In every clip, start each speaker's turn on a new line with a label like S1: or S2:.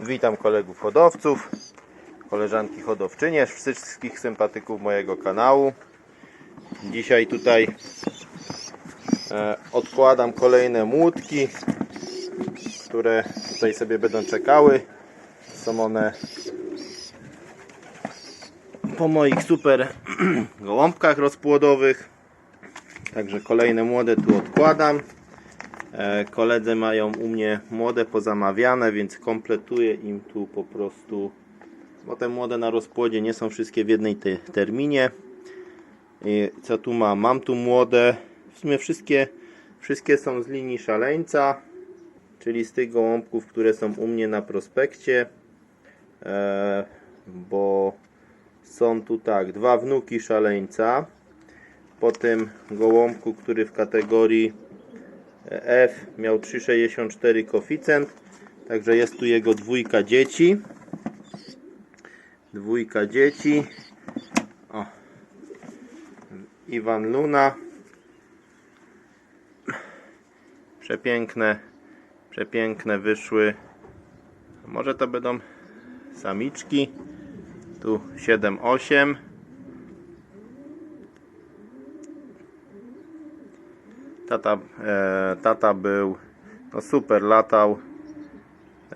S1: Witam kolegów hodowców, koleżanki hodowczynie, wszystkich sympatyków mojego kanału. Dzisiaj tutaj e, odkładam kolejne młódki, które tutaj sobie będą czekały. Są one po moich super gołąbkach rozpłodowych. Także kolejne młode tu odkładam. E, Koledzy mają u mnie młode pozamawiane, więc kompletuję im tu po prostu, bo te młode na rozpłodzie nie są wszystkie w jednej te terminie. I co tu mam? Mam tu młode, w sumie wszystkie, wszystkie są z linii szaleńca, czyli z tych gołąbków, które są u mnie na prospekcie, e, bo są tu tak, dwa wnuki szaleńca, po tym gołąbku, który w kategorii F miał 3,64 koeficjent, także jest tu jego dwójka dzieci. Dwójka dzieci. O. Iwan Luna. Przepiękne, przepiękne wyszły. Może to będą samiczki. Tu 7, Tata, e, tata był no super, latał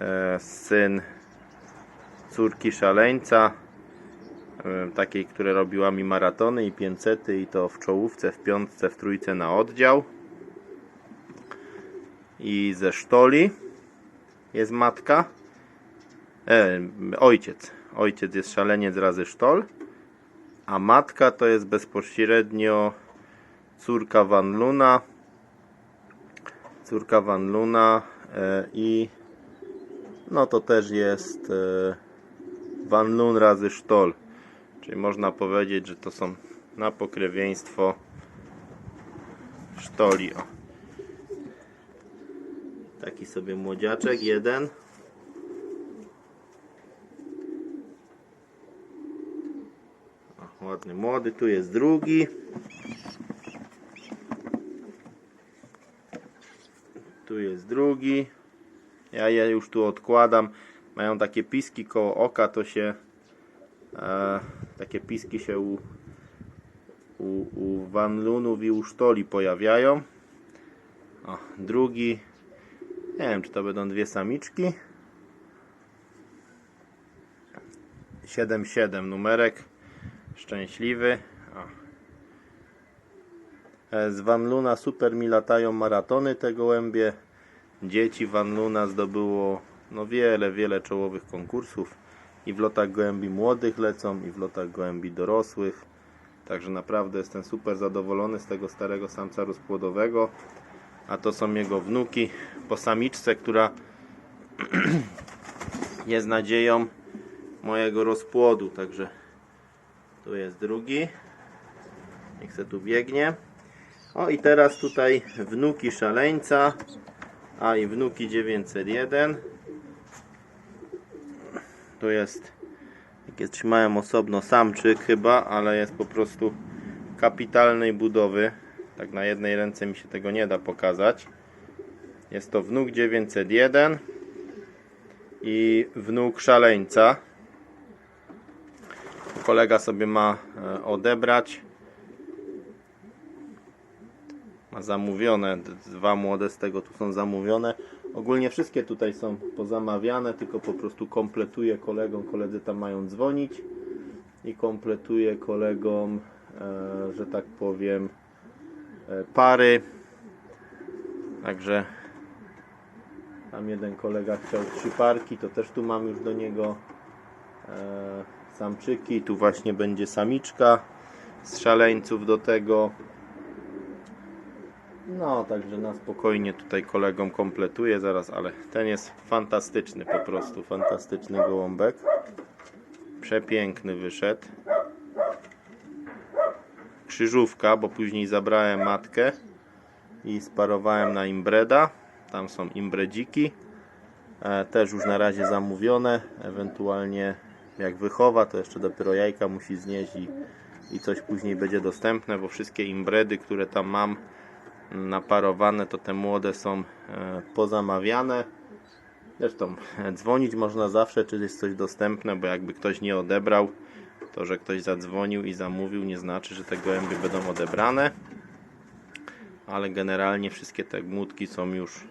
S1: e, syn córki szaleńca e, takiej, która robiła mi maratony i 500 i to w czołówce, w piątce, w trójce na oddział. I ze sztoli jest matka. E, ojciec. Ojciec jest szaleniec razy sztol. A matka to jest bezpośrednio córka Van Luna córka Van Luna e, i no to też jest e, Van Loon razy Sztol czyli można powiedzieć, że to są na pokrewieństwo Sztoli o. taki sobie młodziaczek jeden. O, ładny młody, tu jest drugi tu jest drugi. Ja je już tu odkładam. Mają takie piski koło oka to się e, takie piski się u, u, u Van Lunów i u Sztoli pojawiają. O, drugi. Nie wiem czy to będą dwie samiczki. 7-7 numerek. Szczęśliwy. O. E, Z Van Luna super mi latają maratony te gołębie. Dzieci Van Luna zdobyło no wiele, wiele czołowych konkursów. I w lotach gołębi młodych lecą, i w lotach gołębi dorosłych. Także naprawdę jestem super zadowolony z tego starego samca rozpłodowego. A to są jego wnuki po samiczce, która jest nadzieją mojego rozpłodu. Także tu jest drugi. Niech se tu biegnie. O i teraz tutaj wnuki szaleńca, a i wnuki 901. Tu jest, jakie trzymałem osobno samczyk chyba, ale jest po prostu kapitalnej budowy. Tak na jednej ręce mi się tego nie da pokazać. Jest to wnuk 901 i wnuk szaleńca. Kolega sobie ma e, odebrać ma zamówione, dwa młode z tego tu są zamówione. Ogólnie wszystkie tutaj są pozamawiane, tylko po prostu kompletuję kolegom, koledzy tam mają dzwonić i kompletuję kolegom, e, że tak powiem, e, pary. Także tam jeden kolega chciał trzy parki, to też tu mam już do niego e, samczyki. Tu właśnie będzie samiczka z szaleńców do tego. No, także na spokojnie tutaj kolegom kompletuję zaraz, ale ten jest fantastyczny po prostu, fantastyczny gołąbek. Przepiękny wyszedł. Krzyżówka, bo później zabrałem matkę i sparowałem na imbreda. Tam są imbredziki. E, też już na razie zamówione. Ewentualnie jak wychowa, to jeszcze dopiero jajka musi znieść i, i coś później będzie dostępne, bo wszystkie imbredy, które tam mam, naparowane, to te młode są e, pozamawiane. Zresztą e, dzwonić można zawsze, czy jest coś dostępne, bo jakby ktoś nie odebrał, to że ktoś zadzwonił i zamówił, nie znaczy, że te gołębie będą odebrane. Ale generalnie wszystkie te młódki są już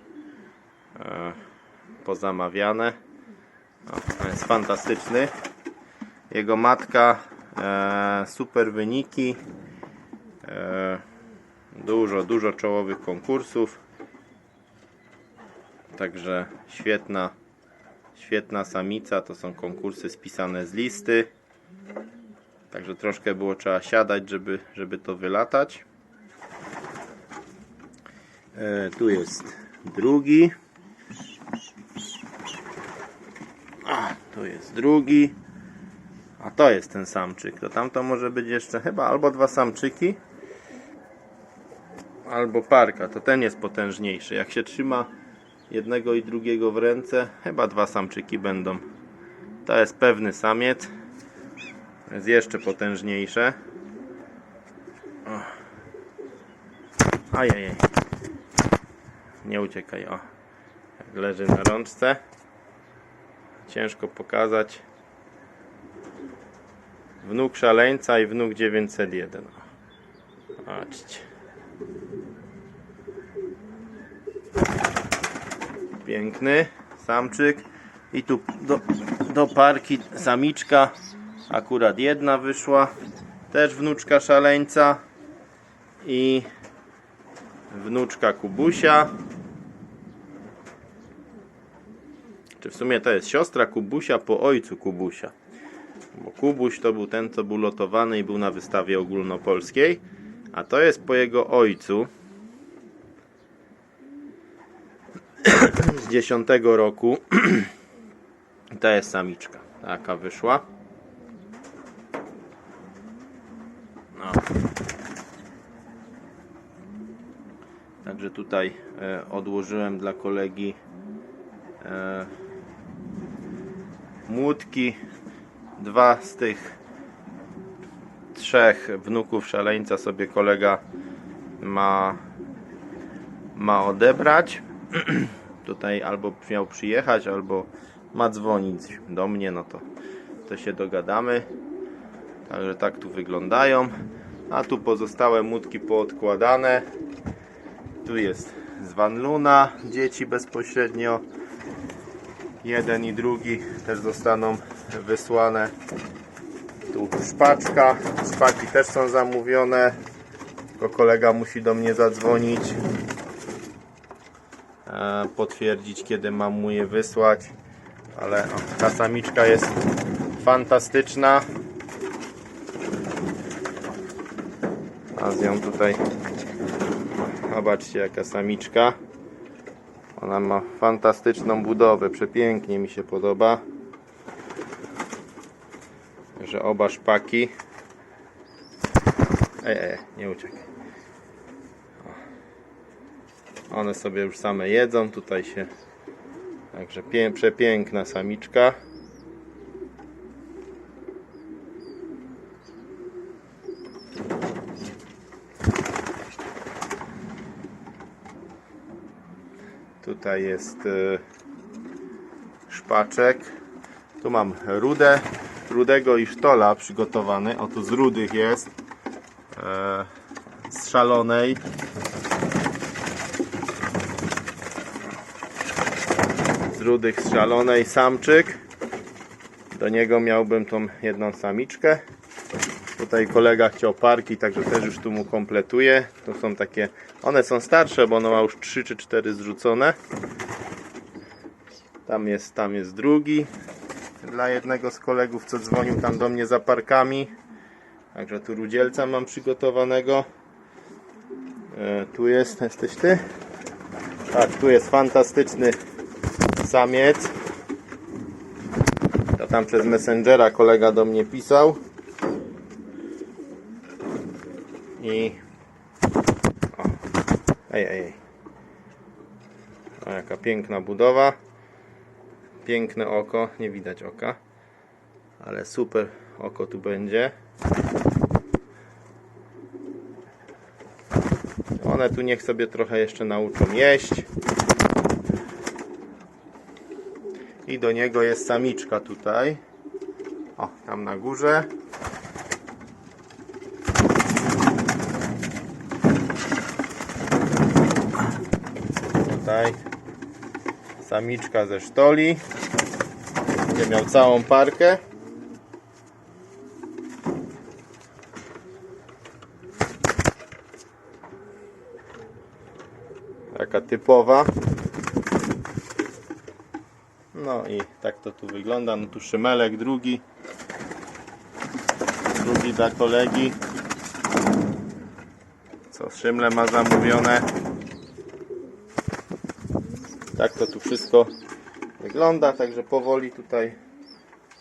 S1: e, pozamawiane. O, jest fantastyczny. Jego matka e, super wyniki. E, dużo, dużo czołowych konkursów. Także świetna, świetna samica. To są konkursy spisane z listy. Także troszkę było trzeba siadać, żeby, żeby to wylatać. E, tu jest drugi. A, tu jest drugi. A to jest ten samczyk. To tam to może być jeszcze chyba albo dwa samczyki, albo parka. To ten jest potężniejszy. Jak się trzyma jednego i drugiego w ręce, chyba dwa samczyki będą. To jest pewny samiec. To jest jeszcze potężniejsze. O. Ajajaj. Nie uciekaj, o. Jak leży na rączce. Ciężko pokazać. Wnuk szaleńca i wnuk 901. O. Patrzcie. Piękny samczyk. I tu do, do parki samiczka. Akurat jedna wyszła. Też wnuczka szaleńca. I wnuczka Kubusia. Czy w sumie to jest siostra Kubusia po ojcu Kubusia. Bo Kubuś to był ten, co był lotowany i był na wystawie ogólnopolskiej. A to jest po jego ojcu. Z 10 roku. To jest samiczka. Taka wyszła. No. Także tutaj e, odłożyłem dla kolegi e, młódki. Dwa z tych trzech wnuków szaleńca sobie kolega ma, ma odebrać. tutaj albo miał przyjechać, albo ma dzwonić do mnie, no to, to się dogadamy. Także tak tu wyglądają. A tu pozostałe młódki poodkładane. Tu jest z Van Luna, dzieci bezpośrednio. Jeden i drugi też zostaną wysłane. Tu szpaczka. Szpaki też są zamówione. Tylko kolega musi do mnie zadzwonić. e, Potwierdzić kiedy mam mu je wysłać. Ale ta samiczka jest fantastyczna. A z ją tutaj Zobaczcie jaka samiczka. Ona ma fantastyczną budowę, przepięknie mi się podoba. Że oba szpaki. Ej, ej, nie uciekaj. One sobie już same jedzą, tutaj się. Także pie, przepiękna samiczka. Tutaj jest e, szpaczek. Tu mam rudę, rudego i sztola przygotowany. O tu z rudych jest. E, z szalonej. Z rudych z szalonej samczyk. Do niego miałbym tą jedną samiczkę. Tutaj kolega chciał parki, także też już tu mu kompletuję. To są takie, one są starsze, bo ono ma już 3 czy 4 zrzucone. Tam jest, tam jest drugi. Dla jednego z kolegów, co dzwonił tam do mnie za parkami. Także tu rudzielca mam przygotowanego. E, tu jest, jesteś ty? Tak, tu jest fantastyczny samiec. To tam przez Messengera kolega do mnie pisał. I. O. Ej, ej, ej. O, jaka piękna budowa. Piękne oko. Nie widać oka. Ale super oko tu będzie. One tu niech sobie trochę jeszcze nauczą jeść. I do niego jest samiczka tutaj. O, tam na górze. Tutaj samiczka ze sztoli. Będzie miał całą parkę. Taka typowa. No i tak to tu wygląda. No tu szymelek drugi. Drugi dla kolegi. Co szymle ma zamówione. Tak to tu wszystko wygląda. Także powoli tutaj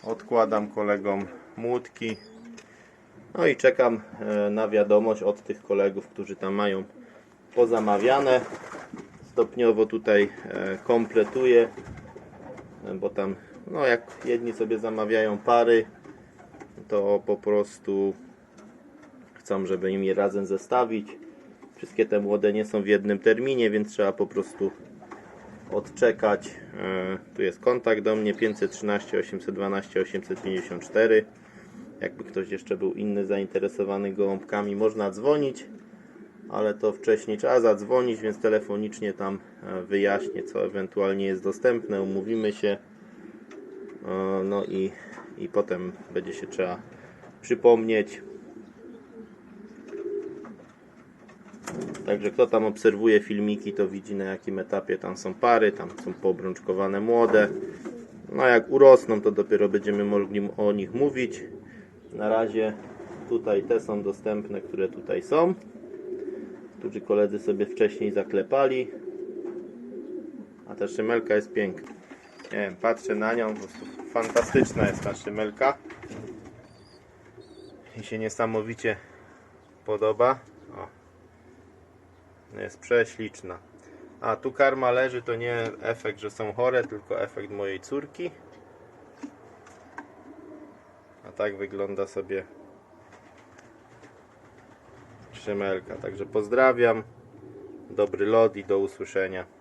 S1: odkładam kolegom młotki. No i czekam e, na wiadomość od tych kolegów, którzy tam mają pozamawiane. Stopniowo tutaj e, kompletuję, e, bo tam, no jak jedni sobie zamawiają pary, to po prostu chcą, żeby im je razem zestawić. Wszystkie te młode nie są w jednym terminie, więc trzeba po prostu odczekać. E, Tu jest kontakt do mnie 513 812 854. Jakby ktoś jeszcze był inny zainteresowany gołąbkami, można dzwonić, ale to wcześniej trzeba zadzwonić, więc telefonicznie tam e, wyjaśnię, co ewentualnie jest dostępne, umówimy się. E, No i, i potem będzie się trzeba przypomnieć. Także kto tam obserwuje filmiki, to widzi na jakim etapie tam są pary, tam są poobrączkowane młode. No jak urosną, to dopiero będziemy mogli o nich mówić. Na razie tutaj te są dostępne, które tutaj są. Którzy koledzy sobie wcześniej zaklepali. A ta szymelka jest piękna. Nie wiem, patrzę na nią, po prostu fantastyczna jest ta szymelka. Mi się niesamowicie podoba. O. Jest prześliczna. A tu karma leży, to nie efekt, że są chore, tylko efekt mojej córki. A tak wygląda sobie szymelka. Także pozdrawiam. Dobry lot i do usłyszenia.